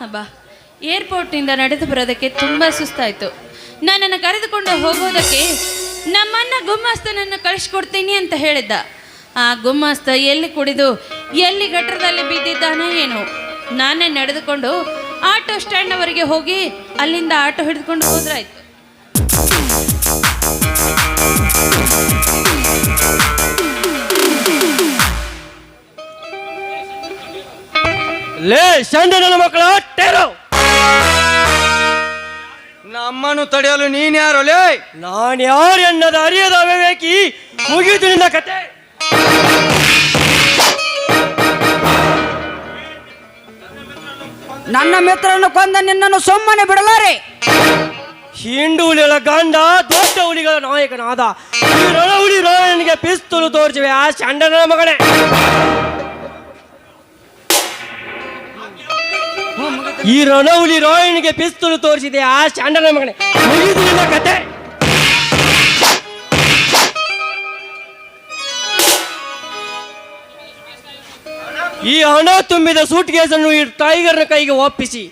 ಅಬ್ಬಾ, ಏರ್ಪೋರ್ಟ್ನಿಂದ ನಡೆದು ಬರೋದಕ್ಕೆ ತುಂಬ ಸುಸ್ತಾಯಿತು. ನನ್ನನ್ನು ಕರೆದುಕೊಂಡು ಹೋಗೋದಕ್ಕೆ ನಮ್ಮನ್ನ ಗುಮ್ಮಸ್ತನನ್ನು ಕಳಿಸ್ಕೊಡ್ತೀನಿ ಅಂತ ಹೇಳಿದ್ದ. ಆ ಗುಮ್ಮಸ್ತ ಎಲ್ಲಿ ಕುಡಿದು, ಎಲ್ಲಿ ಗಟ್ಟರದಲ್ಲಿ ಬಿದ್ದಿದ್ದಾನೆ ಏನು. ನಾನೇ ನಡೆದುಕೊಂಡು ಆಟೋ ಸ್ಟ್ಯಾಂಡ್ವರೆಗೆ ಹೋಗಿ ಅಲ್ಲಿಂದ ಆಟೋ ಹಿಡಿದುಕೊಂಡು ಹೋದ್ರಾಯ್ತು. ಲೇ ಸಂಡೆ ನನ್ನ ಮಕ್ಕಳ ಟೇರೋ ನಮ್ಮನ್ನು ತಡೆಯಲು ನೀನ್ ಯಾರು ಲೇ? ನಾನು ಯಾರು ಎನ್ನದ ಅರಿಯದ ವಿವೇಕಿ ಮುಗಿದು ನಿನ್ನ ಕತೆ! ನನ್ನ ಮಿತ್ರನನ್ನು ಕೊಂದ ನಿನ್ನನ್ನು ಸುಮ್ಮನೆ ಬಿಡಲಾರೆ! ಹಿಂಡು ಹುಲಿಗಳ ಗಂಡ ದೊಡ್ಡ ಹುಲಿಗಳ ನಾಯಕನಾದ ಈ ರಣ ಹುಲಿ ರಾಯನಿಗೆ ಪಿಸ್ತೂಲು ತೋರಿಸಿವೆ. ಆ ಚಂಡನ ಮಗನೇ! ಈ ರಣಹುಲಿ ರಾಯನಿಗೆ ಪಿಸ್ತೂಲು ತೋರಿಸಿದೆ ಆ ಶಾಂಡನ ಮಗನೇ. ಕತೆ. ಈ ಹಣ ತುಂಬಿದ ಸೂಟ್ ಕೇಸನ್ನು ಈ ಟೈಗರ್ನ ಕೈಗೆ ಒಪ್ಪಿಸಿ.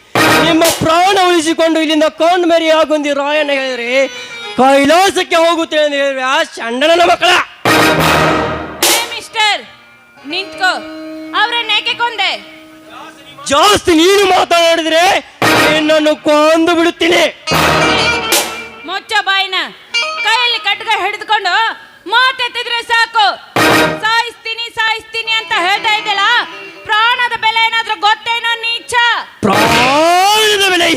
ನಿಮ್ಮ ಪ್ರಾಣ ಉಳಿಸಿಕೊಂಡು ಇಲ್ಲಿಂದ ಕೊಂಡ್ ಮೇರಿ ಆಗುಂದಿ ರಾಯನ ಹೇಳಿದ್ರೆ, ಕೈಲಾಸಕ್ಕೆ ಹೋಗುತ್ತೆ ಅಂತ ಹೇಳಿದ್ರೆ ಆ ಚಂಡನ ಮಕ್ಕಳ. ಏ ನಿಂತ್ಕೋ. ಏಕೆ ಕೊಂದೆ? ಜಾಸ್ತಿ ನೀನು ಮಾತಾಡಿದ್ರೆ ನಿನ್ನನ್ನು ಕೊಂದು ಬಿಡುತ್ತೀನಿ. ಮುಚ್ಚ ಬಾಯಿನ. ಕೈಯಲ್ಲಿ ಕಟ್ಗ ಹಿಡಿದುಕೊಂಡು ಮಾತೆತ್ತಿದ್ರೆ ಸಾಕು. ಸಾಯಿಸ್ತೀನಿ ಸಾಯಿಸ್ತೀನಿ ಅಂತ ಹೇಳ್ತಾ ಇದ್ದಲ್ಲ ಪ್ರಾಣದ ಬೆಲೆ ಏನಾದ್ರೂ ಗೊತ್ತೇನೋ ನೀಚ. ಪ್ರಾಣದ ಬೆಲೆ.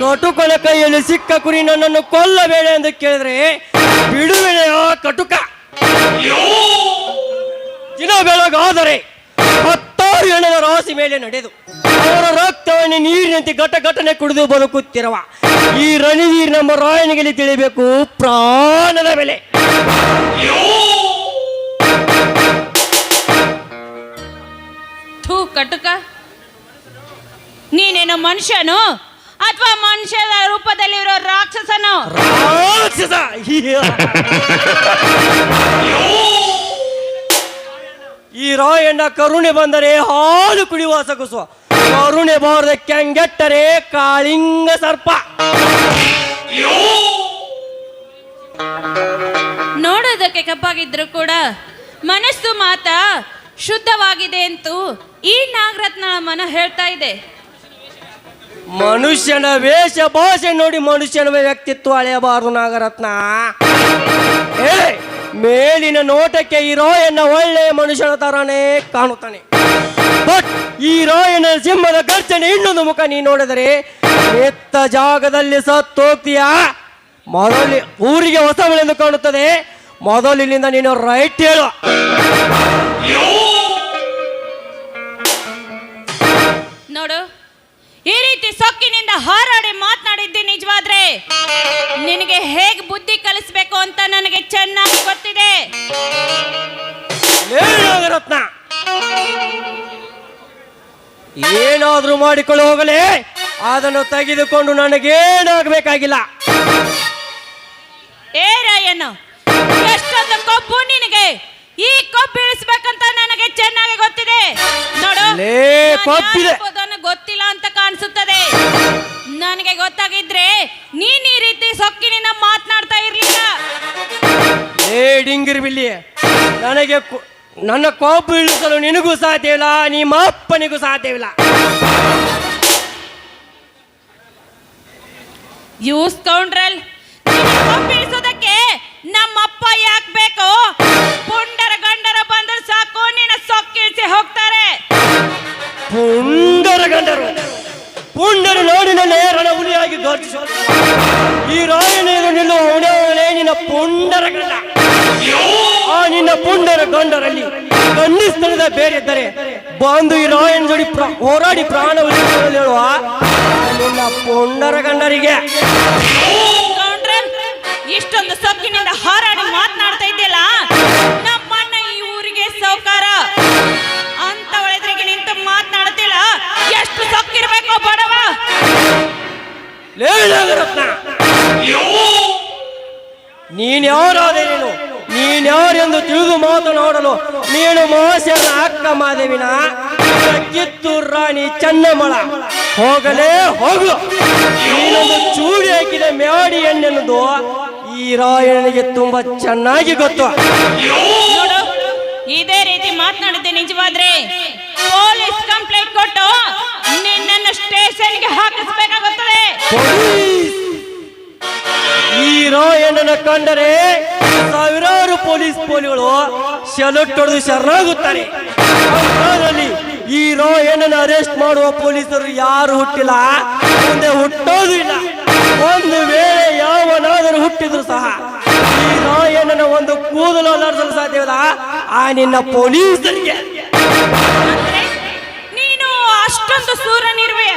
ಕಟುಕನ ಕೈಯಲ್ಲಿ ಸಿಕ್ಕ ಕುರಿ ನನ್ನನ್ನು ಕೊಲ್ಲಬೇಡ ಎಂದು ಕೇಳಿದ್ರೆ ಬಿಡುವೆಳೆಯ ಕಟುಕ? ದಿನ ಬೆಳಗಾದರೆ ಹತ್ತಾರು ಹೆಣ್ಣದ ರಾಶಿ ಮೇಲೆ ನಡೆದು ಅವರ ರಕ್ತವನ್ನು ನೀರಿನಂತೆ ಘಟ ಘಟನೆ ಕುಡಿದು ಬದುಕುತ್ತಿರುವ ಈ ರಣವೀರ್ ನಮ್ಮ ರಾಯನಿಗೆ ತಿಳಿಬೇಕು? ಪ್ರಾಣದ ಬೆಲೆ. ಥೂ ಕಟುಕ. ನೀನೇನೋ ಮನುಷ್ಯನು ಅಥವಾ ಮನುಷ್ಯನ ರೂಪದಲ್ಲಿರೋ ರಾಕ್ಷಸನು? ರಾಕ್ಷಸ ಈ ರಾಯಣ್ಣ ಕರುಣೆ ಬಂದರೆ ಹಾಲು ಕುಡಿಯುವ ಸಗಸುವ ಕರುಣೆ ಬಾರದ ಕೆಂಗೆಟ್ಟರೆ ಕಾಳಿಂಗ ಸರ್ಪ. ನೋಡೋದಕ್ಕೆ ಕಪ್ಪಾಗಿದ್ರು ಕೂಡ ಮನಸ್ಸು ಮಾತ ಶುದ್ಧವಾಗಿದೆ ಅಂತೂ ಈ ನಾಗರತ್ನ ಮನ ಹೇಳ್ತಾ ಇದೆ. ಮನುಷ್ಯನ ವೇಷ ಭಾಷೆ ನೋಡಿ ಮನುಷ್ಯನ ವ್ಯಕ್ತಿತ್ವ ಅಳೆಯಬಾರದು ನಾಗರತ್ನ. ಮೇಲಿನ ನೋಟಕ್ಕೆ ರಾಯಣ್ಣ ಒಳ್ಳೆಯ ಮನುಷ್ಯನ ತರನೇ ಕಾಣುತ್ತಾನೆ. ಬಟ್ ಈ ಸಿಂಹದ ಗರ್ಜನೆ ಇನ್ನೊಂದು ಮುಖ ನೀ ನೋಡಿದರೆ, ಎತ್ತ ಜಾಗದಲ್ಲಿ ಸತ್ತೋಗ್ತೀಯ? ಮೊದಲು ಊರಿಗೆ ಹೊಸ ಕಾಣುತ್ತದೆ ಕಾಣುತ್ತದೆ. ಮೊದಲಿನಿಂದ ನೀನು ರೈಟ್ ಹೇಳು. ನೋಡು ಈ ರೀತಿ ಸೊಕ್ಕಿನಿಂದ ಹಾರಾಡಿ ಮಾತನಾಡಿದ್ದಿ ನಿಜವಾದ್ರೆ? ನಿನಗೆ ಹೇಗೆ ಬುದ್ಧಿ ಕಲಿಸ್ಬೇಕು ಅಂತ ನನಗೆ ಚೆನ್ನಾಗಿ ಗೊತ್ತಿದೆ. ರತ್ನ ಏನಾದ್ರೂ ಮಾಡಿಕೊಳ್ಳಿ ಹೋಗಲೇ ಅದನ್ನು ತೆಗೆದುಕೊಂಡು ನನಗೇನಾಗಬೇಕಾಗಿಲ್ಲ. ಏ ರಾಯಣ್ಣ ಎಷ್ಟೊಂದು ಕೊಬ್ಬು ನಿನಗೆ? ಈ ಕೊಬ್ಬು ಇಳಿಸ್ಬೇಕಂತ ನನಗೆ ಚೆನ್ನಾಗಿ ಗೊತ್ತಿದೆ. ನೋಡು ಕೊಬ್ಬಿದೆ. ಗೊತ್ತಿಲ್ಲ ಅಂತ ಕಾಣಿಸುತ್ತದೆ. ನನಗೆ ಗೊತ್ತಾಗಿದ್ರೆ ನೀನ್ ಈ ರೀತಿ ಸೊಕ್ಕಿನಿಂದ ಮಾತನಾಡ್ತಾ ಇರ್ಲಿಲ್ಲ. ಏ ಡಿಂಗಿರಿ ಬಿಲ್ಲಿ ನನಗೆ ಕೊ- ನನ್ನ ಕೋಪ ಇಳಿಸಲು ನಿನಗೂ ಸಾಧ್ಯವಿಲ್ಲ ನಿಮ್ಮ ಅಪ್ಪನಿಗೂ ಸಾಧ್ಯವಿಲ್ಲ ಯೂಸ್ ಕೌಂಡ್ರಲ್ ಬೀಳಿಸೋದಕ್ಕೆ ನಮ್ಮಪ್ಪ ಯಾಕೆ ಬೇಕು ಪುಂಡರ ಗಂಡರ ಬಂದ್ರೆ ಸಾಕು ನಿನ್ನ ಸೊಕ್ಕಿಳಿಸಿ ಹೋಗ್ತಾರೆ. ಪುಂಡರ ಗಂಡರು ಪುಂಡರು ನಾಡಿನಲ್ಲೇ ರಣಹುಲಿಯಾಗಿ ಗರ್ಜಿಸುವ ಈ ರಾಯಣೆಯನ್ನು ನಿಲ್ಲು ಅವನೇ ನಿನ್ನ ಪುಂಡರ ಗಂಡ. ಆ ನಿನ್ನ ಪುಂಡರ ಗಂಡರಲ್ಲಿ ಕನ್ನಿಸ್ತನದ ಬೇರೆ ಇದ್ದರೆ ಬಂದು ಈ ರಾಯನ ಜೋಡಿ ಹೋರಾಡಿ ಪ್ರಾಣ ಹೇಳುವ ನಿನ್ನ ಪುಂಡರ ಗಂಡರಿಗೆ. ಬಡವ ಲೇ ನಾಗರತ್ನ. ನೀನ್ ಯಾರೆಂದು ತಿಳಿದು ಮಾತನಾಡಲು ನೀನು ಮಹಾಶಯನ ಅಕ್ಕ ಮಾದೇವಿನ? ನಿನ್ನ ಕಿತ್ತೂರು ರಾಣಿ ಚನ್ನಮ್ಮಳ ಹೋಗಲೇ ಹೋಗು. ನೀನೊಂದು ಚೂಡಿ ಹಾಕಿದ ಮ್ಯಾಡಿ ಎಣ್ಣೆನ್ನೋದು ಈ ರಾಯಣನಿಗೆ ತುಂಬಾ ಚೆನ್ನಾಗಿ ಗೊತ್ತು. ನೋಡು ಇದೇ ರೀತಿ ಮಾತನಾಡಿದ್ದೆ ನಿಜವಾದ್ರೆ. ಪೊಲೀಸ್ ಕಂಪ್ಲೇಂಟ್ ಕೊಟ್ಟು ನಿನ್ನನ್ನು ಸ್ಟೇಷನ್ಗೆ ಹಾಕಿಸ್ಬೇಕಾಗುತ್ತದೆ. ಈ ರಾಯಣ್ಣನ ಕಂಡರೆ ಸಾವಿರಾರು ಪೊಲೀಸ್ ಪೋಲಿಗಳು ಹೊಡೆದು ಶರಣಾಗುತ್ತಾರೆ. ಈ ರಾಯಣ್ಣನ ಅರೆಸ್ಟ್ ಮಾಡುವ ಪೊಲೀಸರು ಯಾರು ಹುಟ್ಟಿಲ್ಲ? ಮುಂದೆ ಹುಟ್ಟೋದು ಇಲ್ಲ. ಒಂದು ವೇಳೆ ಯಾವನಾದರೂ ಹುಟ್ಟಿದ್ರು ಸಹ ಈ ರಾಯಣ್ಣನ ಒಂದು ಕೂದಲು ಅಲ್ಲಾಡಿಸಲು ಸಾಧ್ಯವಿಲ್ಲ. ಆ ನಿನ್ನ ಪೊಲೀಸರಿಗೆ. ಅಷ್ಟೊಂದು ಸೂರನಿರುವೆಯ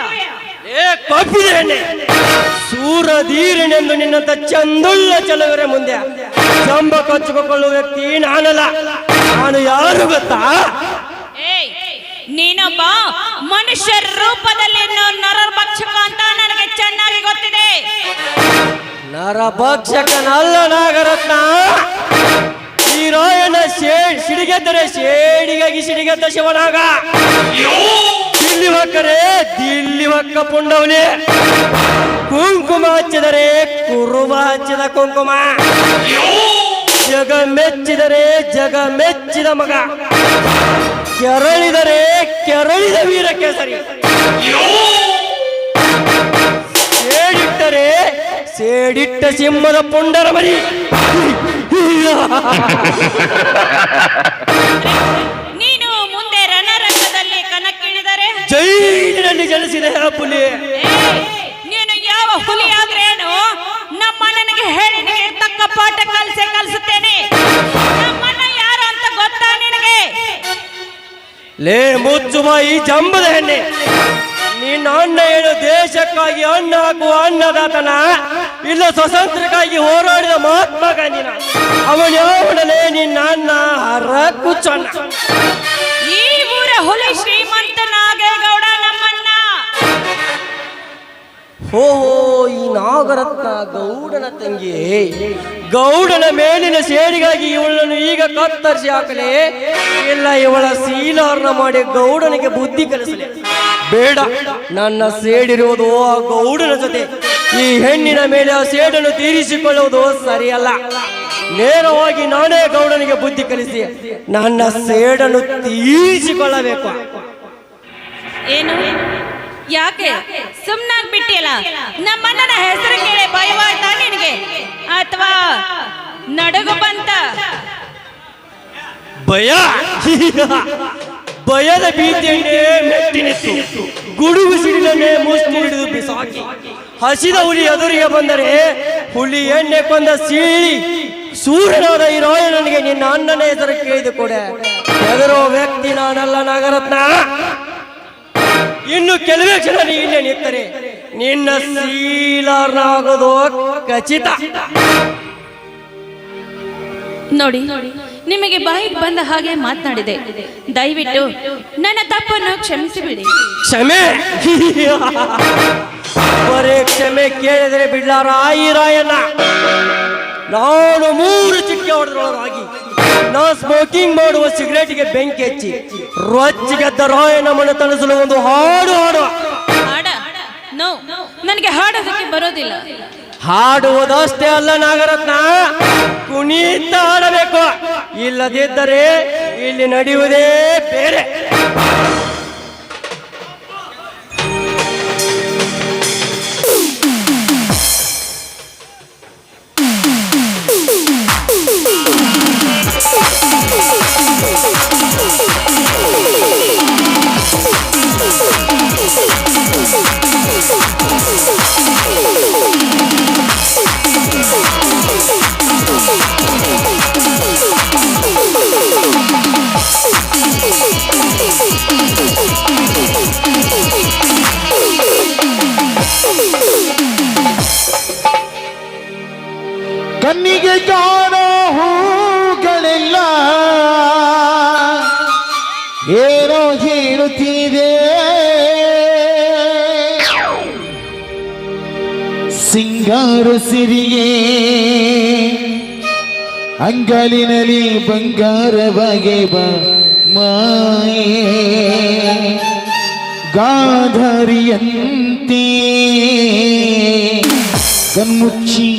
ಏ ಸೂರ ಸೂರಧೀರನೆಂದು ನಿನ್ನಂತ ಚಂದುಳ್ಳ ಚಲವರೆ ಮುಂದೆ. ಜಂಬ ಕಚ್ಚಿಕೊಳ್ಳುವ ವ್ಯಕ್ತಿ ನಾನಲ್ಲ ನಾನು ಯಾರು ಗೊತ್ತಾ? ನೀನೊಬ್ಬ ಮನುಷ್ಯ ರೂಪದಲ್ಲಿ ನರಭಕ್ಷಕ ಅಂತ ನನಗೆ ಚೆನ್ನಾಗಿ ಗೊತ್ತಿದೆ. ನರಭಕ್ಷಕನಲ್ಲ ನಾಗರತ್ನ. ಈ ರಾಯನ ಸಿಡಿಗೆದ್ದರೆ ಶೇಡಿಗಾಗಿ ಸಿಡಿಗೆದ್ದ ಶಿವನಾಗ. ದಿಲ್ಲಿ ದಿಲ್ಲಿ ಹೊಕ್ಕ ಪುಂಡವನೇ. ಕುಂಕುಮ ಹಚ್ಚಿದರೆ ಕುರುಬ ಹಚ್ಚಿದ ಕುಂಕುಮ. ಜಗ ಮೆಚ್ಚಿದರೆ ಜಗ ಮೆಚ್ಚಿದ ಮಗ. ಕೆರಳಿದರೆ ಕೆರಳಿದ ವೀರ ಕೇಸರಿ. ಸೇಡಿಟ್ಟರೆ ಸೇಡಿಟ್ಟ ಸಿಂಹದ ಪುಂಡರ ಮರಿ. ಜೈಲಿನಲ್ಲಿ ಜನಿಸಿದ ಏಯ್, ನೀನು ಯಾವ ಹುಲಿ ಆದ್ರೇನು? ನಮ್ಮ ನನಗೆ ಹೇಳಿ ನಿನಗೆ ತಕ್ಕ ಪಾಠ ಕಲಿಸೇ ಕಲಿಸುತ್ತೇನೆ? ನಮ್ಮಣ್ಣ ಯಾರು ಅಂತ ಗೊತ್ತಾ ನಿನಗೆ? ಲೇ ಮುಚ್ಚುವ ಈ ಜಂಬದ ಹೆಣ್ಣೆ. ನಿನ್ನ ಅಣ್ಣ ಏನು ದೇಶಕ್ಕಾಗಿ ಅಣ್ಣ ಹಾಕುವ ಅನ್ನದಾತನ ಇಲ್ಲ ಸ್ವತಂತ್ರಕ್ಕಾಗಿ ಹೋರಾಡಿದ ಮಹಾತ್ಮ ಗಾಂಧಿನ ಅವನ ಯಾವಡಲೇ ನಿನ್ನ ಅಣ್ಣ ಹರ ಕುಚ್ಚಣ್ಣ ಹೋ ಈ ನಾಗರತ್ನ ಗೌಡನ ತಂಗಿ. ಗೌಡನ ಮೇಲಿನ ಸೇಡಿಗಾಗಿ ಇವಳನ್ನು ಈಗ ಕತ್ತರಿಸಿ ಹಾಕಲಿ. ಇಲ್ಲ, ಇವಳ ಸೀಲಾರ್ನ ಮಾಡಿ ಗೌಡನಿಗೆ ಬುದ್ಧಿ ಕಲಿಸಲಿ. ಬೇಡ, ನನ್ನ ಸೇಡಿರುವುದು ಆ ಗೌಡನ ಜೊತೆ. ಈ ಹೆಣ್ಣಿನ ಮೇಲೆ ಆ ಸೇಡನ್ನು ತೀರಿಸಿಕೊಳ್ಳುವುದು ಸರಿಯಲ್ಲ. ನೇರವಾಗಿ ನಾನೇ ಗೌಡನಿಗೆ ಬುದ್ಧಿ ಕಲಿಸಿ ನನ್ನ ಸೇಡನ್ನು ತೀರಿಸಿಕೊಳ್ಳಬೇಕು. ಏನು? ಯಾಕೆ? ಸುಮ್ನಾಗ್ ಬಿಟ್ಟಿಲ್ಲ ನಮ್ಮಣ್ಣನ ಹೆಸರು ಕೇಳಿ ಭಯವಾಯ್ತಾ ನಿನಗೆ? ಅಥವಾ ನಡುಗು ಬಂತ? ಭಯ. ಭಯದ ಭೀತಿಯನ್ನೇ ಗುಡುಗು ಸಿಡಿಲನ್ನೇ ಮುಷ್ಟಿ ಹಿಡಿದು ಬಿಸಾಕಿ. ಹಸಿದ ಹುಲಿ ಎದುರಿಗೆ ಬಂದರೆ ಹುಲಿ ಎಣ್ಣೆ ಕೊಂದ ಸೀಳಿ. ಸೂರ್ಯನಾದ ಈ ರಾಯನಿಗೆ ನಿನ್ನ ಅಣ್ಣನ ಹೆಸರು ಕೇಳಿದು ಕೂಡ ಎದುರೋ ವ್ಯಕ್ತಿ ನಾನಲ್ಲ ನಾಗರತ್ನ. ಇನ್ನು ಕೆಲವೇ ಕ್ಷಣ ನೀ ಇಲ್ಲೇ ನಿಂತರೆ. ನಿನ್ನ ಸೀಲಾರನಾಗೋದು ಖಚಿತ. ನೋಡಿ ನಿಮಗೆ ಬಾಯಿಗೆ ಬಂದ ಹಾಗೆ ಮಾತನಾಡಿದೆ. ದಯವಿಟ್ಟು ನನ್ನ ತಪ್ಪನ್ನು ಕ್ಷಮಿಸಿಬಿಡಿ. ಕ್ಷಮೆ? ಬರೇ ಕ್ಷಮೆ ಕೇಳಿದರೆ ಬಿಡ್ಲಾರ ಈ ರಾಯಣ್ಣ. ನಾನು ಮೂರು ಚಿಕ್ಕ ಹೊಡೆದ್ರೊಳಗಾಗಿ. ನಾ ಸ್ಮೋಕಿಂಗ್ ಮಾಡುವ ಸಿಗರೇಟ್ಗೆ ಬೆಂಕಿ ಹಚ್ಚಿ ರೊಚ್ಚಿಗೆದ್ದ ರಾಯ ನಮ್ಮನ್ನು ತಣಿಸಲು ಒಂದು ಹಾಡು ಹಾಡು. ಹಾಡ? ನೋ ನನಗೆ ಹಾಡೋದಕ್ಕೆ ಬರೋದಿಲ್ಲ. ಹಾಡುವುದಷ್ಟೇ ಅಲ್ಲ ನಾಗರತ್ನ ಕುಣಿತ ಹಾಡಬೇಕು. ಇಲ್ಲದಿದ್ದರೆ ಇಲ್ಲಿ ನಡೆಯುವುದೇ ಬೇರೆ. कन्नी के जाओ ಸಿಂಗಾರು ಸಿರಿಯೇ. ಅಂಗಲಿನಲ್ಲಿ ಬಂಗಾರವಾಗಿ ಮಾಯೆ. ಗಾಧರಿಯಂತೆ. ಕಣ್ಮುಚ್ಚಿ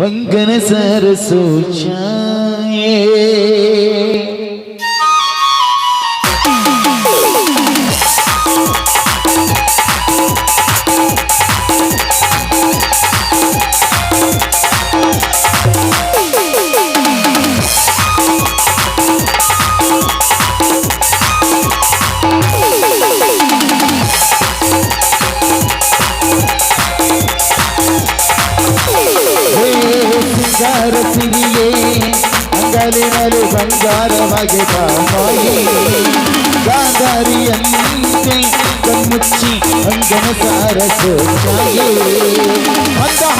ವಂಗನ ಸರಸೋ ಗಾಂಧಾರಿಯಂತೆ ಕಣ್ಮುಚ್ಚಿ ಅಂಗನ ಸಾರಸೋ ಛಾಯೆ ಮಂದಹಾಸ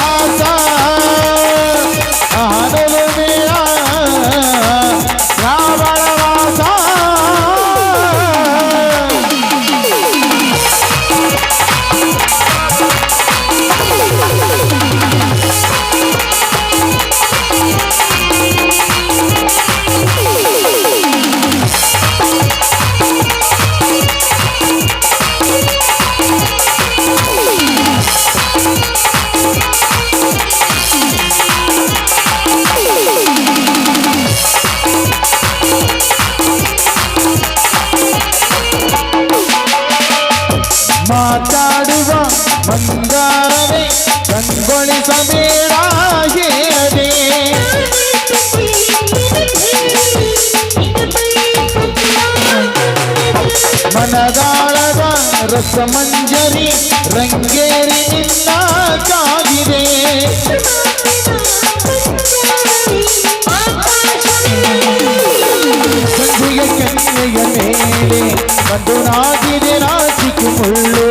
ನಾಗಿದೆ ನಾಚಿಕೆ ಮುಳ್ಳು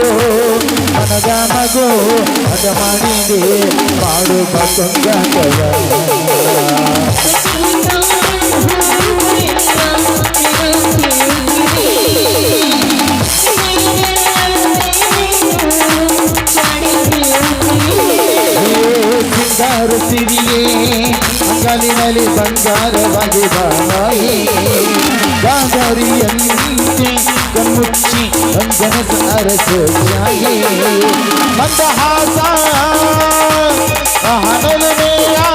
ಮನದ ಮಗು ಅದ ಮಾಡಿದೆ ಮಾಡು ಸಿರಿಯೇ ಅಂಗಲಿನಲ್ಲಿ ಬಂಗಾರವಾಗಿ जगत अरस जाए मंदहासा महनल मेरा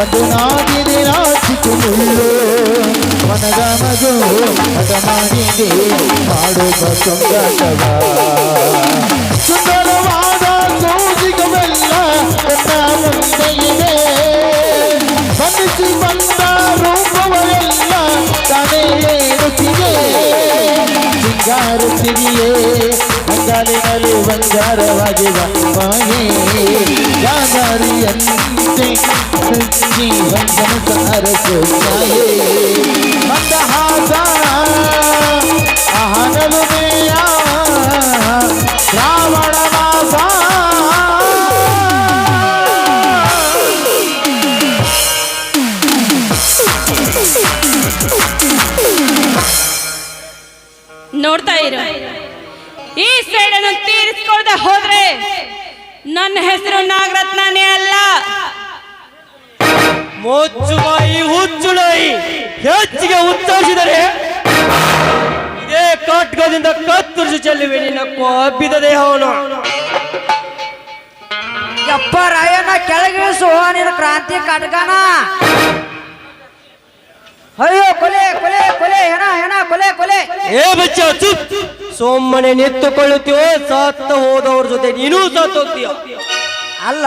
ಮೇಲೆ ಬಂದು ನಾಗಿದೆ ನಾಚಿಕೆ ಮುಳ್ಳು ಮನದ ಮಗು ಮದ ಮಾಡಿದೆ ಮಾಡುವ ಸಂಗಾಟವ ಸಿಂಗಾರುತ್ತಿದೆಯೇ ಅಂಗಾಲಿನಲ್ಲಿ ಬಂಗಾರವಾಗಿ ಮಾಯೇ ಯಾದಾರಿಯಂತೆ ಜೀವಂತನ ಸಾರಸು ಛಾಯೆ ಮಂದಹಾಸ ಅಹನಲು ಮೇಯ ಶ್ರಾವಣ ಮಾಸ ನೋಡ್ತಾ ಇರು. ಈ ಸೇಡನ್ನು ತೀರಿಸ್ಕೊಳ್ದೆ ಹೋದ್ರೆ ನನ್ನ ಹೆಸರು ನಾಗರತ್ನನೇ ಅಲ್ಲ. ಹುಚ್ಚುಳಾಯಿ ಹೆಚ್ಚಿಗೆ ಉತ್ತರಿಸಿದರೆ ಇದೇ ಕಟ್ಕದಿಂದ ಕತ್ತರಿಸಿ ಚೆಲ್ಲುವೆ ನಿನ್ನ ಕೊಬ್ಬಿದ ದೇಹವನು ಯಪ್ಪ ರಾಯಣ್ಣ ಕೆಳಗಿಳಿಸು. ನಿನ್ನ ಕ್ರಾಂತಿ ಕಟ್ಗನ ಅಯ್ಯೋ ಕೊಲೆ ಕೊಲೆ ಕೊಲೆ ಹೆಣ ಹೆಣ ಕೊಲೆ ಕೊಲೆ. ಏ ಬಚ್ಚ ಚುಪ್. ಸುಮ್ಮನೆ ನಿಂತುಕೊಳ್ಳುತ್ತೀಯೋ ಸತ್ತ ಹೋದವ್ರ ಜೊತೆ ನೀನು ಸತ್ತು ಹೋಗ್ತೀಯ? ಅಲ್ಲ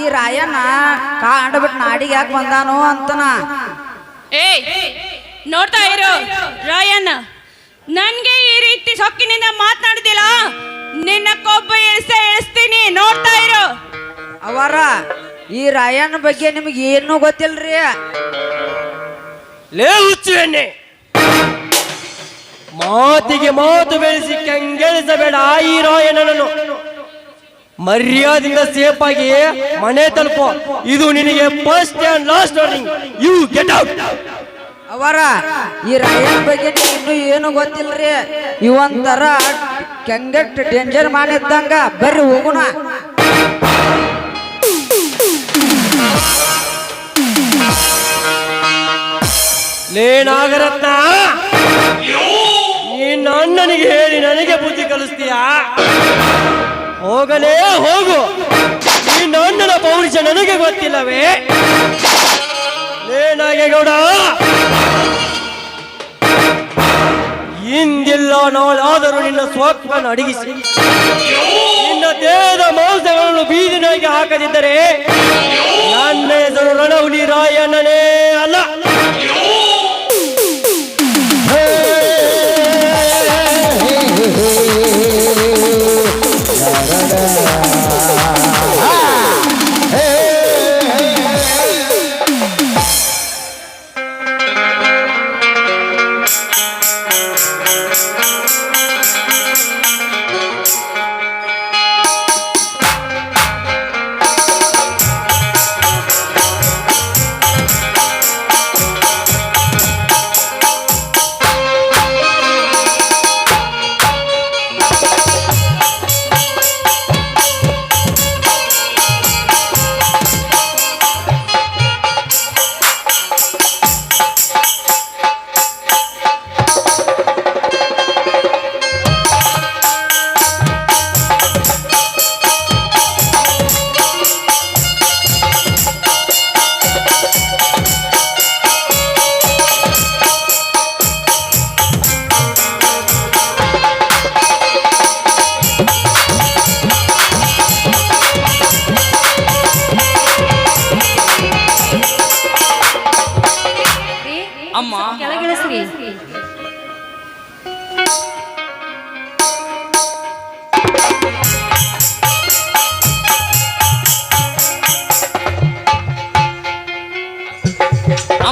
ಈ ರಾಯಣ್ಣ ಕಾಂಡ್ಬಿಟ್ಟು ನಾಡಿಗೆ ಯಾಕೆ ಬಂದಾನು ಅಂತನ. ಏಯ್ ನೋಡ್ತಾ ಇರು ರಾಯಣ್ಣ ನನ್ಗೆ ಈ ರೀತಿ ಸೊಕ್ಕಿನಿಂದ ಮಾತನಾಡಿದಿಲ್ಲ ನಿನ್ನ ಕೊಬ್ಬ ಇಳಿಸ ಇಳಿಸ್ತೀನಿ ನೋಡ್ತಾ ಇರು. ಅವರ ಈ ರಾಯಣ್ಣ ಬಗ್ಗೆ ನಿಮ್ಗೆ ಏನೂ ಗೊತ್ತಿಲ್ರಿ? ಲೇ ಹುಚ್ಚು ಎಣ್ಣೆ. ಮಾತಿಗೆ ಮಾತು ಬೆಳೆಸಿ ಕೆಂಗೆಳಿಸಬೇಡ ಈ ರಾಯಣ್ಣನನ್ನು ಮರ್ಯಾದಿಂದ ಸೇಫ್ ಆಗಿ ಮನೆ ತಲುಪೋ. ಇದು ನಿನಗೆ first and last warning you get out ಅವರ, ಈ ರಾಯ್ ಬಗ್ಗೆ ಇನ್ನೂ ಏನು ಗೊತ್ತಿಲ್ರಿ? ಇವಂತರ ಕೆಂಗೆಟ್ ಡೇಂಜರ್ ಮಾಡಿದ್ದಂಗ ಬರ್ರಿ ಹೋಗುಣ. ಲೇ ನಾಗರತ್ನ! ನೀ ಅಣ್ಣನಿಗೆ ಹೇಳಿ ನನಗೆ ಬುದ್ಧಿ ಕಲಿಸ್ತೀಯಾ? ಹೋಗಲೇ ಹೋಗು. ನಿನ್ನ ಅಣ್ಣನ ಪೌರುಷ ನನಗೆ ಗೊತ್ತಿಲ್ಲವೇ? ಲೇ ನಾಗೇಗೌಡ! ಹಿಂದಿಲ್ಲ ನಾಳಾದರೂ ನಿನ್ನ ಸ್ವಪ್ನ ಅಡಗಿಸಿ. ನಿನ್ನ ದೇಹದ ಮಾಂಸಗಳನ್ನು ಬೀದಿನಾಗಿ ಹಾಕದಿದ್ದರೆ ನನ್ನ ಹೆಸರು ರಣಹುಲಿ ರಾಯಣ್ಣನೇ ಅಲ್ಲ.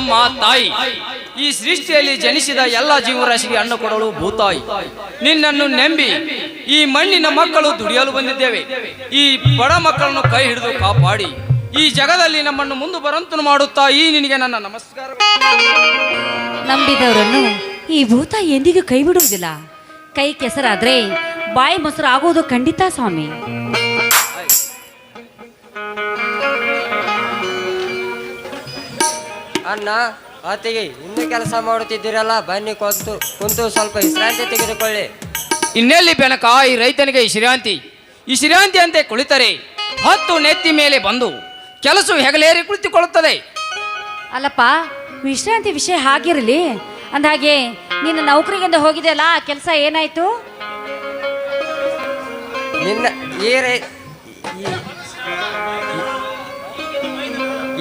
ಅಮ್ಮ ತಾಯಿ. ಈ ಸೃಷ್ಟಿಯಲ್ಲಿ ಜನಿಸಿದ ಎಲ್ಲ ಜೀವರಾಶಿಗೆ ಹಣ್ಣು ಕೊಡಲು ಭೂತಾಯಿ. ನಿನ್ನನ್ನು ನೆಂಬಿ ಈ ಮಣ್ಣಿನ ಮಕ್ಕಳು ದುಡಿಯಲು ಬಂದಿದ್ದೇವೆ. ಈ ಬಡ ಮಕ್ಕಳನ್ನು ಕೈ ಹಿಡಿದು ಕಾಪಾಡಿ. ಈ ಜಗದಲ್ಲಿ ನಮ್ಮನ್ನು ಮುಂದೆ ಬರಂತು ಮಾಡುತ್ತಾ ಈ ನಿನಗೆ ನನ್ನ ನಮಸ್ಕಾರ. ನಂಬಿದವರನ್ನು ಈ ಭೂತ ಎಂದಿಗೂ ಕೈ ಬಿಡುವುದಿಲ್ಲ. ಕೈ ಕೆಸರಾದ್ರೆ ಬಾಯಿ ಮೊಸರು ಆಗೋದು ಖಂಡಿತ ಸ್ವಾಮಿ. ಅಣ್ಣ ಅತ್ತಿಗೆ ಇನ್ನು ಕೆಲಸ ಮಾಡುತ್ತಿದ್ದೀರಲ್ಲ ಬನ್ನಿ ಕುಂತು ಕುಂತು ಸ್ವಲ್ಪ ವಿಶ್ರಾಂತಿ ತೆಗೆದುಕೊಳ್ಳಿ. ಇನ್ನೆಲ್ಲಿ ಬೆನಕ? ಈ ರೈತನಿಗೆ ಈ ಶ್ರೀಯಾಂತಿ ಈ ಶ್ರೀಯಾಂತಿ ಅಂತೆ ಕುಳಿತರೆ ಹತ್ತು ನೆತ್ತಿ ಮೇಲೆ ಬಂದು ಕೆಲಸ ಹೆಗಲೇರಿ ಕುಳಿತುಕೊಳ್ಳುತ್ತದೆ. ಅಲ್ಲಪ್ಪ ವಿಶ್ರಾಂತಿ ವಿಷಯ ಹಾಗಿರಲಿ. ಅಂದಾಗೆ ನಿನ್ನ ನೌಕರಿಗಿಂದ ಹೋಗಿದೆಯಲ್ಲ ಕೆಲಸ ಏನಾಯ್ತು? ನಿನ್ನ ಈ ರೈ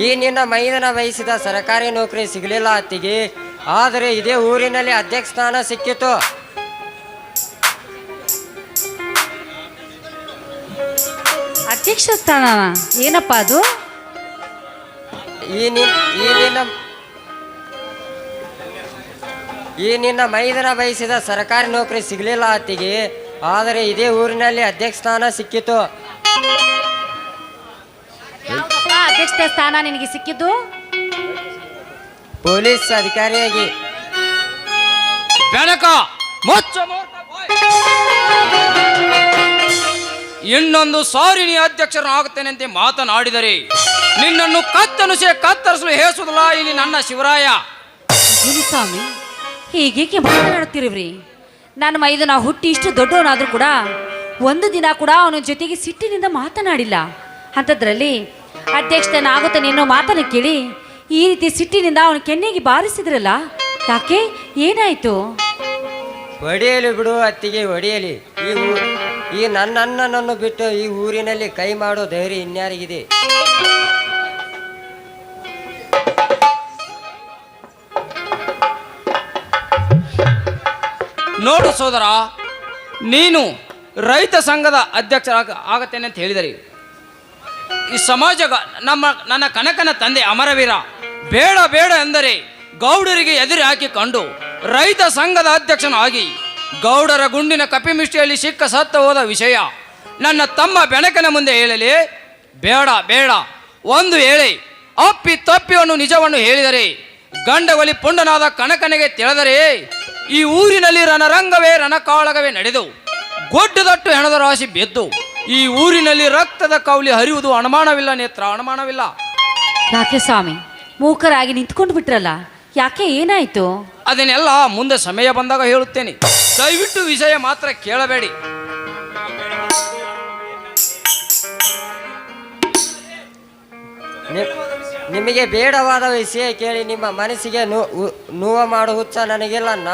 ಈ ನಿನ್ನ ಮೈದನ ವಹಿಸಿದ ಸರ್ಕಾರಿ ನೌಕರಿ ಸಿಗಲಿಲ್ಲ ಅತ್ತಿಗೆ. ಆದರೆ ಇದೇ ಊರಿನಲ್ಲಿ ಅಧ್ಯಕ್ಷ ಸ್ಥಾನ ಸಿಕ್ಕಿತು. ಅಧ್ಯಕ್ಷ ಸ್ಥಾನ? ಏನಪ್ಪ ಅದು? ಈ ನಿನ್ ಈ ನಿನ್ನ ಈ ನಿನ್ನ ಮೈದನ ಬಯಸಿದ ಸರ್ಕಾರಿ ನೌಕರಿ ಸಿಗಲಿಲ್ಲ ಆತಿಗೆ ಆದರೆ ಇದೇ ಊರಿನಲ್ಲಿ ಅಧ್ಯಕ್ಷ ಸ್ಥಾನ ಸಿಕ್ಕಿತು. ಅಧ್ಯಕ್ಷ ಸ್ಥಾನ ನಿನಗೆ ಸಿಕ್ಕಿದ್ದು? ಪೊಲೀಸ್ ಅಧಿಕಾರಿಯಾಗಿ. ಬೆನಕ ಮುಚ್ಚ. ಇನ್ನೊಂದು ಸಾರಿ ನೀ ಅಧ್ಯಕ್ಷರಾಗುತ್ತೇನೆ ಅಂತ ಮಾತನಾಡಿದರೆ ನಿನ್ನನ್ನು ಕತ್ತನುಸೆ ಕತ್ತರಿಸಲು ಹೇಸುವುದಿಲ್ಲ ಇಲ್ಲಿ ನನ್ನ ಶಿವರಾಯ. ಏನು ಸ್ವಾಮಿ ಹೀಗೇಕೆ ಮಾತನಾಡುತ್ತಿರುವ್ರಿ? ನನ್ನ ಮೈದನ ಹುಟ್ಟಿ ಇಷ್ಟು ದೊಡ್ಡವನಾದ್ರೂ ಕೂಡ ಒಂದು ದಿನ ಕೂಡ ಅವನ ಜೊತೆಗೆ ಸಿಟ್ಟಿನಿಂದ ಮಾತನಾಡಿಲ್ಲ. ಅಂಥದ್ರಲ್ಲಿ ಅಧ್ಯಕ್ಷನಾಗುತ್ತಾನೆ ನಿನ್ನೋ ಮಾತನ್ನು ಕೇಳಿ ಈ ರೀತಿ ಸಿಟ್ಟಿನಿಂದ ಅವನ ಕೆನ್ನೆಗೆ ಬಾರಿಸಿದ್ರಲ್ಲ ಯಾಕೆ? ಏನಾಯ್ತು? ಹೊಡೆಯಲಿ ಬಿಡು ಅತ್ತಿಗೆ ಹೊಡೆಯಲಿ ಈ ಊ ಈ ನನ್ನ ಅಣ್ಣನನ್ನು ಬಿಟ್ಟು ಈ ಊರಿನಲ್ಲಿ ಕೈ ಮಾಡೋ ಧೈರ್ಯ ಇನ್ಯಾರಿಗಿದೆ? ನೋಡು ಸೋದರ ನೀನು ರೈತ ಸಂಘದ ಅಧ್ಯಕ್ಷ ಆಗತ್ತೇನೆ ಅಂತ ಹೇಳಿದರೆ. ಈ ಸಮಾಜ ನಮ್ಮ, ನನ್ನ ಕನಕನ ತಂದೆ ಅಮರವೀರ ಬೇಡ ಬೇಡ ಎಂದರೆ ಗೌಡರಿಗೆ ಎದುರು ಹಾಕಿಕೊಂಡು ರೈತ ಸಂಘದ ಅಧ್ಯಕ್ಷನಾಗಿ ಗೌಡರ ಗುಂಡಿನ ಕಪಿಮಿಷ್ಟಿಯಲ್ಲಿ ಸಿಕ್ಕ ಸತ್ತ ಹೋದ ವಿಷಯ ನನ್ನ ತಮ್ಮ ಬೆಣಕನ ಮುಂದೆ ಹೇಳಲಿ. ಬೇಡ ಬೇಡ. ಒಂದು ಹೇಳಿ, ಅಪ್ಪಿ ತಪ್ಪಿಯನ್ನು ನಿಜವನ್ನು ಹೇಳಿದರೆ ಗಂಡವಲಿ ಪುಂಡನಾದ ಕನಕನಿಗೆ ತಿಳಿದರೆ ಈ ಊರಿನಲ್ಲಿ ರಣರಂಗವೇ, ರಣಕಾಳಗವೇ ನಡೆದು ಗೊಡ್ಡದಟ್ಟು ಹೆಣದ ರಾಶಿ ಬೆದ್ದು ಈ ಊರಿನಲ್ಲಿ ರಕ್ತದ ಕೌಲಿ ಹರಿಯುವುದು ಅನುಮಾನವಿಲ್ಲ ನೇತ್ರ ಅನುಮಾನವಿಲ್ಲ. ಯಾಕೆ ಸ್ವಾಮಿ? ಮೂಕರಾಗಿ ನಿಂತ್ಕೊಂಡು ಬಿಟ್ರಲ್ಲ ಯಾಕೆ ಏನಾಯ್ತು? ಅದನ್ನೆಲ್ಲ ಮುಂದೆ ಸಮಯ ಬಂದಾಗ ಹೇಳುತ್ತೇನೆ. ದಯವಿಟ್ಟು ವಿಷಯ ಮಾತ್ರ ಕೇಳಬೇಡಿ. ನಿ- ನಿಮಗೆ ಬೇಡವಾದ ವಿಷಯ ಕೇಳಿ ನಿಮ್ಮ ಮನಸ್ಸಿಗೆ ನೋ- ಉ- ನೋವ ಮಾಡುವ ಹುಚ್ಚ ನನಗಿಲ್ಲ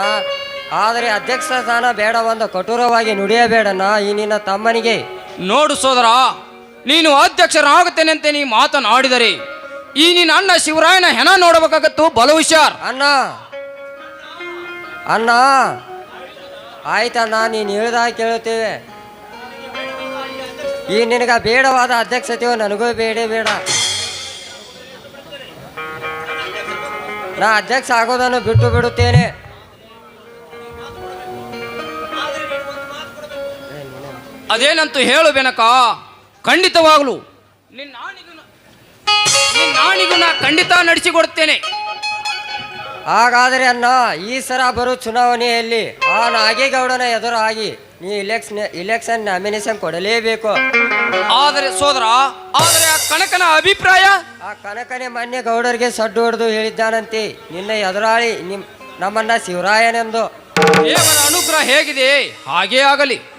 ಆದರೆ ಅಧ್ಯಕ್ಷ ಸ್ಥಾನ ಬೇಡವೆಂದು ಕಠೋರವಾಗಿ ನುಡಿಯಬೇಡನ ಈ ನಿನ್ನ ತಮ್ಮನಿಗೆ ನೋಡು ಸೋದರ, ನೀನು ಅಧ್ಯಕ್ಷರಾಗುತ್ತೇನೆ ಅಂತ ನೀ ಮಾತನಾಡಿದರೆ, ಈ ನಿನ್ನ ಅಣ್ಣ ಶಿವರಾಯನ ಹೆಣ ನೋಡಬೇಕಾಗತ್ತು ಬಲ ಹುಷಾರ್. ಅಣ್ಣ ಅಣ್ಣ ಆಯ್ತಣ್ಣ ನೀನು ಹೇಳ್ದ ಕೇಳುತ್ತೇವೆ. ಈ ನಿನಗ ಬೇಡವಾದ ಅಧ್ಯಕ್ಷತೆಯು ನನಗೂ ಬೇಡ ಬೇಡ. ನಾ ಅಧ್ಯಕ್ಷ ಆಗೋದನ್ನು ಬಿಟ್ಟು ಬಿಡುತ್ತೇನೆ. ಅದೇನಂತೂ ಹೇಳು ಬೆನಕ ಖಂಡಿತವಾಗ್ಲು. ನಿನ್ನ ನಾಣಿಗೂ ನಾ- ಖಂಡಿತ ನಡೆಸಿಕೊಡುತ್ತೇನೆ ಹಾಗಾದರೆ ಅಣ್ಣ ಈ ಸರ ಬರೋ ಚುನಾವಣೆಯಲ್ಲಿ ಆ ನಾಗೇಗೌಡನ ಎದುರಾಗಿ ನೀ ಇಲೆಕ್ಷನ್ ಇಲೆಕ್ಷನ್ ನಾಮಿನೇಷನ್ ಕೊಡಲೇಬೇಕು. ಆದರೆ ಸೋದರ ಆದರೆ ಆ ಕನಕನ ಅಭಿಪ್ರಾಯ? ಆ ಕನಕನೇ ಮಾನ್ಯ ಗೌಡರಿಗೆ ಸಡ್ಡು ಹೊಡೆದು ಹೇಳಿದ್ದಾನಂತೆ. ನಿನ್ನ ಎದುರಾಳಿ ನಿಮ್ ನಮ್ಮನ್ನ ಶಿವರಾಯನೆಂದು. ದೇವರ ಅನುಗ್ರಹ ಹೇಗಿದೆ? ಹಾಗೇ ಆಗಲಿ.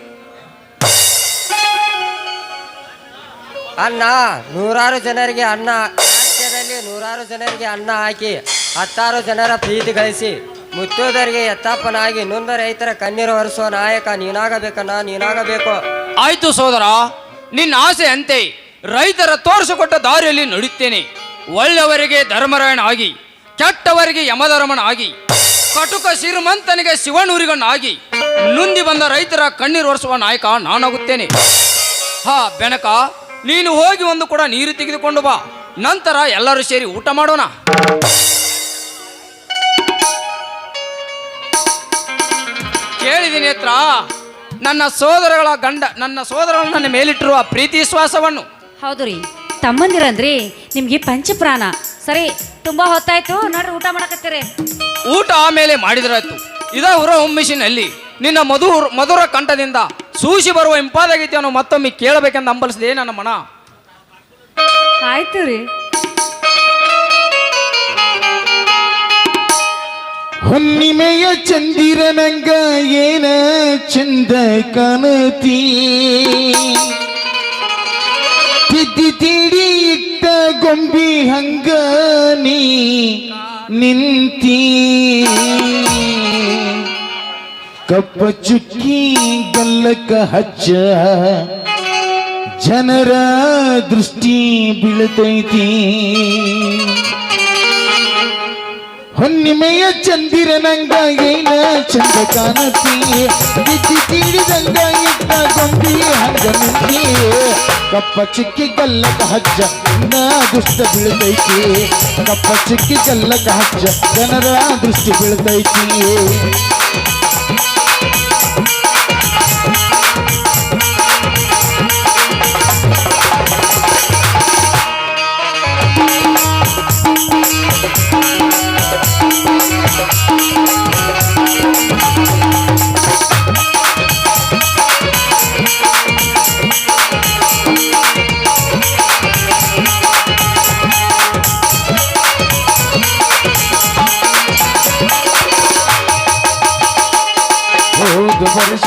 ಅನ್ನ, ನೂರಾರು ಜನರಿಗೆ ಅನ್ನ, ರಾಜ್ಯದಲ್ಲಿ ನೂರಾರು ಜನರಿಗೆ ಅನ್ನ ಹಾಕಿ, ಹತ್ತಾರು ಜನರ ಪ್ರೀತಿ ಗಳಿಸಿ, ಮುತ್ತೋದರಿಗೆ ಎತ್ತಪ್ಪನಾಗಿ ನೊಂದ ರೈತರ ಕಣ್ಣೀರು ಒರೆಸುವ ನಾಯಕ ನೀನಾಗಬೇಕನ್ನ ನೀನಾಗಬೇಕು. ಆಯ್ತು ಸೋದರ, ನಿನ್ನ ಆಸೆ ಅಂತೆ, ರೈತರ ತೋರಿಸಿಕೊಟ್ಟ ದಾರಿಯಲ್ಲಿ ನಡುತ್ತೇನೆ ಒಳ್ಳೆಯವರಿಗೆ ಧರ್ಮರಾಯಣ ಆಗಿ ಕೆಟ್ಟವರಿಗೆ ಯಮಧರ್ಮನ ಆಗಿ ಕಟುಕ ಶ್ರೀಮಂತನಿಗೆ ಶಿವನೂರಿಗನಾಗಿ ನುಂದಿ ಬಂದ ರೈತರ ಕಣ್ಣೀರು ಒರೆಸುವ ನಾಯಕ ನಾನಾಗುತ್ತೇನೆ. ಹಾ, ಬೆನಕ ನೀನು ಹೋಗಿ ಒಂದು ಕೂಡ ನೀರು ತೆಗೆದುಕೊಂಡು ಬಾ. ನಂತರ ಎಲ್ಲರೂ ಸೇರಿ ಊಟ ಮಾಡೋಣ. ಕೇಳಿದಿನೇತ್ರ ನನ್ನ ಸೋದರಗಳ ಗಂಡ ನನ್ನ ಸೋದರಗಳು ನನ್ನ ಮೇಲಿಟ್ಟಿರುವ ಪ್ರೀತಿ ವಿಶ್ವಾಸವನ್ನು. ಹೌದು ರೀ. ತಮ್ಮಂದಿರಂದ್ರಿ ನಿಮ್ಗೆ ಪಂಚಪ್ರಾಣ. ಸರಿ ತುಂಬಾ ಹೊತ್ತಾಯ್ತು ನೋಡ್ರಿ ಊಟ ಮಾಡಕತ್ತೀರಿ. ಊಟ ಆಮೇಲೆ ಮಾಡಿದ್ರಾಯ್ತು. ಇದ ಹೊರ ಹುಮ್ಮಿಸಿನಲ್ಲಿ ನಿನ್ನ ಮಧುರ ಮಧುರ ಕಂಠದಿಂದ ಸೂಸಿ ಬರುವ ಇಂಪಾದ ಅನ್ನೋ ಮತ್ತೊಮ್ಮೆ ಕೇಳಬೇಕಂತ ಅಂಬಲಿಸಿದೆ ನನ್ನ ಮನ? ಆಯ್ತು ರೀ. ಹುಣ್ಣಿಮೆಯ ಚಂದಿರನಂಗ ಏನ ಚಂದ ಕಾಣತಿ? ತಿದ್ದಿ ತೀಡಿ ಇಟ್ಟ ಗೊಂಬಿ ಹಂಗ ನೀ ನಿಂತಿ? ಕಪ್ಪ ಚುಕ್ಕಿ ಗಲ್ಲಕ ಹಚ್ಚ ಜನರ ದೃಷ್ಟಿ ಬೀಳ್ತೈತಿ ಹೊನ್ನಿಮೆಯ ಚಂದಿರನಂಗ ಏನ ಚಂದ ಕಾಣತಿ ಬಿದ್ದಿ ತೀಡಿದಂಗ ಇದ್ದ ಗೊಂಬಿ ಹಂಗ ನಿಂತಿ ಕಪ್ಪ ಚಿಕ್ಕಿ ಗಲ್ಲಕ ಹಜ್ಜ ಇನ್ನ ದುಷ್ಟ ಬೀಳ್ತೈತಿ ಕಪ್ಪ ಚಿಕ್ಕಿ ಗಲ್ಲಕ ಹಜ್ಜ ಜನರ ದೃಷ್ಟಿ ಬೀಳ್ತೈತಿ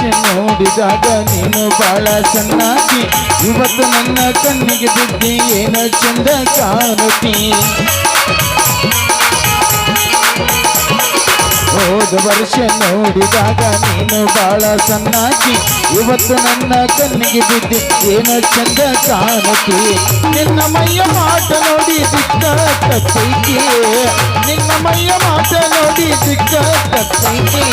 ವರ್ಷ ನೋಡಿದಾಗ ನೀನು ಬಹಳ ಸಣ್ಣಾಗಿ ಇವತ್ತು ನನ್ನ ಕಣ್ಣಿಗೆ ಬಿದ್ದಿ ಏನ ಚಂದ ಕಾಣುತ್ತಿ? ಹೋದ ವರ್ಷ ನೋಡಿದಾಗ ನೀನು ಬಾಳ ಸಣ್ಣಾಕಿ ಇವತ್ತು ನನ್ನ ಕಣ್ಣಿಗೆ ಬಿದ್ದಿ ಏನೋ ಚಂದ ಕಾಣತಿ ನಿನ್ನ ಮೈಯ ಮಾಟ ನೋಡಿ ದಿಕ್ಕ ತತ್ತೈತಿ ನಿನ್ನ ಮೈಯ ಮಾಟ ನೋಡಿ ದಿಕ್ಕ ತತ್ತೈತಿ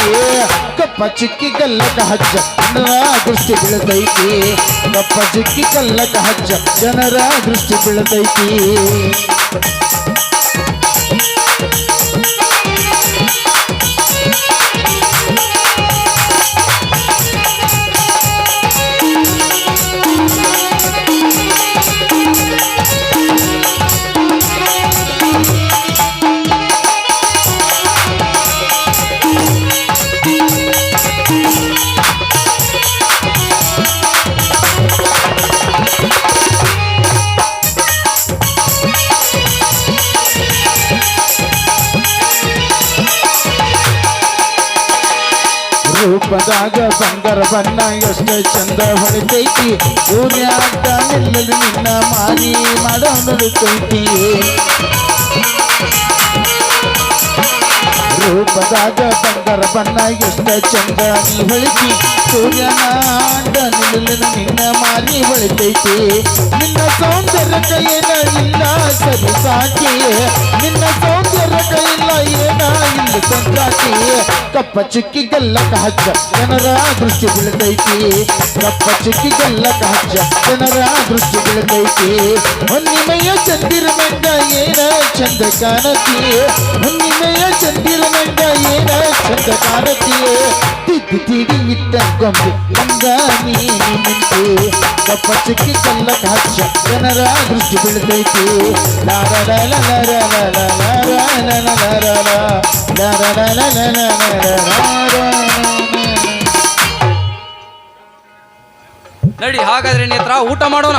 ಕಪ್ಪ ಚಿಕ್ಕಿ ಕಲ್ಲದ ಹಜ್ಜ ಜನರ ದೃಷ್ಟಿ ಬೀಳತೈತಿ ಕಪ್ಪ ಚಿಕ್ಕಿ ಕಲ್ಲಕ ಹಜ್ಜ ಜನರ ದೃಷ್ಟಿ ಬೀಳತೈತಿ ಬಂಗಾರ ಬಣ್ಣ ಎಷ್ಟ ಚಂದ ಹೊಳಿತೈತಿ ಸೂರ್ಯಾಟ ನಿಲ್ಲಲು ನಿನ್ನ ಮಾರಿ ಮಾಡೋ ನಡುತ್ತೈತಿ ರೂಪದಾಗ ಬಂಗಾರ ಬಣ್ಣ ಎಷ್ಟು ಚಂದ ನೀ ಹೊಳಿತಿ. ಸೂರ್ಯನಾಟ ನಿಲ್ಲಲು ನಿನ್ನ ಮಾರಿ ಹೊಳಿತೈತಿ. ನಿನ್ನ ಸೌಂದರ್ಯ ಕೈಯನ ಇಲ್ಲ ಸರಿ ಸಾಕಿ. ನಿನ್ನ ಏನ ಸಂಗಾತಿ ಕಪ್ಪ ಚುಕ್ಕಿಗೆಲ್ಲ ಹಜ್ಜ ಜನರ ದೃಷ್ಟಿ ಬೀಳ್ತೈತಿ. ಕಪ್ಪ ಚುಕ್ಕಿಗೆಲ್ಲ ಹಜ್ಜ ಜನರ ದೃಷ್ಟಿ ಬೀಳ್ತೈತಿ. ಚಂದಿರ ಮಂಡ ಏನ ಚಂದ ಕಾಣತಿ? ಹುಣ್ಣಿಮೆಯ ಚಂದಿರ ಮಂಡ ಏನ ಚಂದ ಕಾಣತಿ? ತಿಡಿ ಗೊಂಬೆ ಹಂಗ ನೀನು ನಿಂತೆ. ಕಪ್ಪ ಚುಕ್ಕಿ ಗಲ್ಲಕ ಹಜ್ಜ ಜನರ ದೃಷ್ಟಿ ಬೀಳ್ತೈತಿ ಲಾರ ಲಾರ ಲಾರ ಲಾರ ಲಾರ ಲಾರ ಲಾರ ನಡಿ ಹಾಗಾದ್ರೆ ನೇತ್ರ ಊಟ ಮಾಡೋಣ